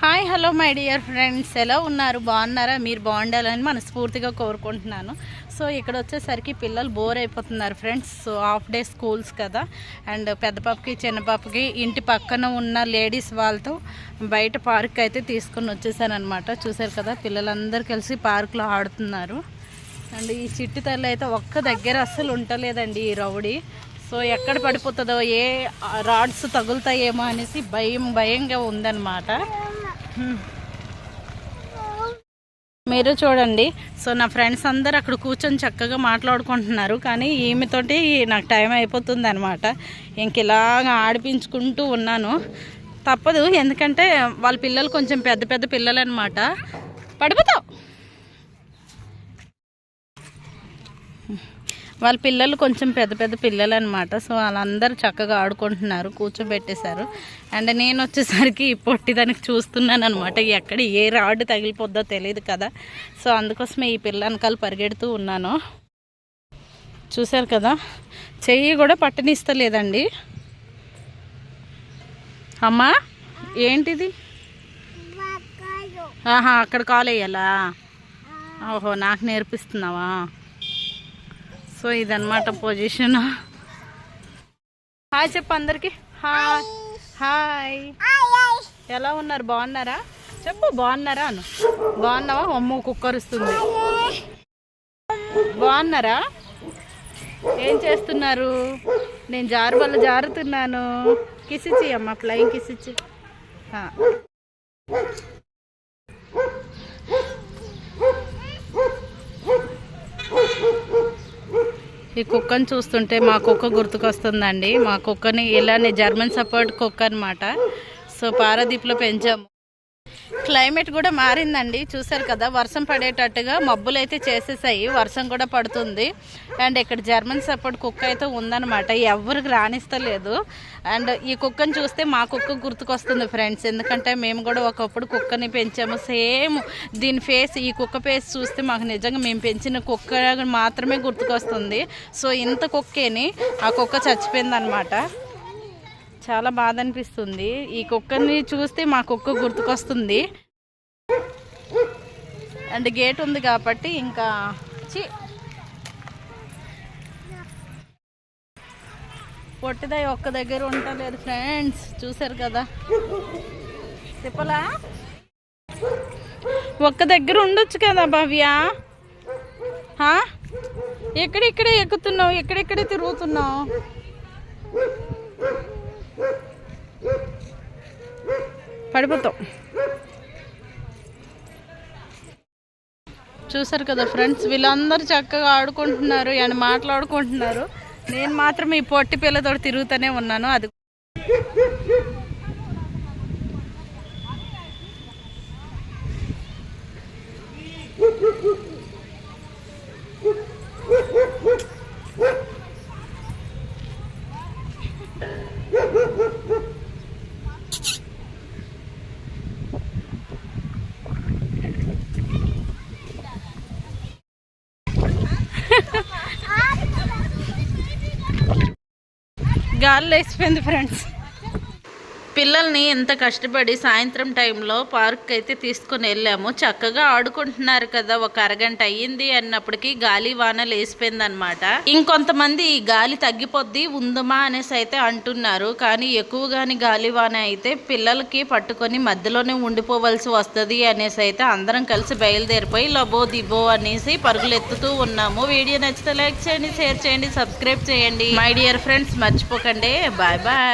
Hi hello my dear friends. ఎలా ఉన్నారు? బాగున్నారా? మీరు బాగుండాలని మనస్ఫూర్తిగా కోరుకుంటున్నాను. సో ఇక్కడ వచ్చేసరికి పిల్లలు బోర్ అయిపోతున్నారు friends. So half day schools కదా. అండ్ పెద్ద పాపకి చిన్న పాపకి ఇంటి పక్కన ఉన్న లేడీస్ వాళ్ళతో బయట పార్క్ అయితే తీసుకొని వచ్చేసానమాట చూసారు కదా పిల్లలందరూ కలిసి పార్క్లో ఆడుతున్నారు. అండ్ ఈ చిట్టి తల్లి అయితే ఒక్క దగ్గర అస్సలు ఉండలేదండి ఈ రౌడీ. సో ఎక్కడ పడిపోతుందో ఏ రాడ్స్ తగులుతాయేమో అనేసి భయం భయంగా ఉందన్నమాట. మీరు చూడండి. సో నా ఫ్రెండ్స్ అందరు అక్కడ కూర్చొని చక్కగా మాట్లాడుకుంటున్నారు. కానీ ఈమెతోటి నాకు టైం అయిపోతుంది అనమాట ఇంక ఇలాగా ఆడిపించుకుంటూ ఉన్నాను. తప్పదు. ఎందుకంటే వాళ్ళ పిల్లలు కొంచెం పెద్ద పెద్ద పిల్లలు అనమాట పడిపోతావు. వాళ్ళ పిల్లలు కొంచెం పెద్ద పెద్ద పిల్లలు అనమాట సో వాళ్ళందరూ చక్కగా ఆడుకుంటున్నారు కూర్చోబెట్టేశారు. అండ్ నేను వచ్చేసరికి పొట్టి దానికి చూస్తున్నాను అనమాట ఎక్కడ ఏ రాడ్ తగిలిపోద్దో తెలియదు కదా. సో అందుకోసమే ఈ పిల్ల వెనకాల పరిగెడుతూ ఉన్నాను. చూశారు కదా? చెయ్యి కూడా పట్టనిస్తలేదండి. అమ్మా ఏంటిది? ఆహా అక్కడ కాల్ వేయాలా ఓహో నాకు నేర్పిస్తున్నావా? సో ఇదన్నమాట పొజిషన్. హాయ్ చెప్పు అందరికి. హాయ్. హాయ్. ఎలా ఉన్నారు? బాగున్నారా? చెప్పు బాగున్నారా అను. బాగున్నావా? అమ్మ కుక్కరుస్తుంది. బాగున్నారా? ఏం చేస్తున్నారు? నేను జారు వల్ల జారుతున్నాను కిసిచ్చి అమ్మ ఫ్లయింగ్ కిసిచ్చి ఈ కుక్కని చూస్తుంటే మా కుక్క గుర్తుకొస్తుందండి. మా కుక్కని ఇలానే జర్మన్ సపోర్ట్ కుక్క అనమాట సో పారాదీప్లో పెంచాము. క్లైమేట్ కూడా మారిందండి. చూసారు కదా వర్షం పడేటట్టుగా మబ్బులు అయితే చేసేసాయి. వర్షం కూడా పడుతుంది. అండ్ ఇక్కడ జర్మన్ సపోర్ట్ కుక్క అయితే ఉందన్నమాట. ఎవరికి రాణిస్తలేదు. అండ్ ఈ కుక్కని చూస్తే మా కుక్క గుర్తుకొస్తుంది ఫ్రెండ్స్. ఎందుకంటే మేము కూడా ఒకప్పుడు కుక్కని పెంచాము. సేమ్ దీని ఫేస్ ఈ కుక్క ఫేస్ చూస్తే మాకు నిజంగా మేము పెంచిన కుక్క మాత్రమే గుర్తుకొస్తుంది. సో ఇంత కుక్కేని ఆ కుక్క చచ్చిపోయిందనమాట చాలా బాధ అనిపిస్తుంది ఈ కుక్కని చూస్తే మా కుక్క గుర్తుకొస్తుంది. అండ్ గేట్ ఉంది కాబట్టి ఇంకా పొట్టిదై ఒక్క దగ్గర ఉండలేదు ఫ్రెండ్స్. చూసారు కదా. చెప్పలా ఒక్క దగ్గర ఉండొచ్చు కదా భవ్య? ఎక్కడెక్కడే ఎక్కుతున్నావు? ఎక్కడెక్కడే తిరుగుతున్నావు? పడిపోతాం. చూసారు కదా ఫ్రెండ్స్ వీళ్ళందరూ చక్కగా ఆడుకుంటున్నారు ఆయన మాట్లాడుకుంటున్నారు. నేను మాత్రం ఈ పొట్టి పిల్లతో తిరుగుతూనే ఉన్నాను. అది గాల్లో వేసిపోయింది ఫ్రెండ్స్ పిల్లల్ని ఎంత కష్టపడి సాయంత్రం టైంలో పార్క్ అయితే తీసుకొని వెళ్ళాము. చక్కగా ఆడుకుంటున్నారు కదా ఒక అరగంట అయ్యింది అన్నప్పటికీ గాలి వాన లేసిపోయింది అనమాట ఇంకొంతమంది ఈ గాలి తగ్గిపోద్ది ఉందమా అనేసి అయితే అంటున్నారు. కానీ ఎక్కువగాని గాలి వాన అయితే పిల్లలకి పట్టుకొని మధ్యలోనే ఉండిపోవలసి వస్తుంది అనేసి అయితే అందరం కలిసి బయలుదేరిపోయి లబో దిబో అనేసి పరుగులు ఎత్తుతూ ఉన్నాము. వీడియో నచ్చితే లైక్ చేయండి షేర్ చేయండి సబ్స్క్రైబ్ చేయండి. మై డియర్ ఫ్రెండ్స్ మర్చిపోకండి. Bye bye.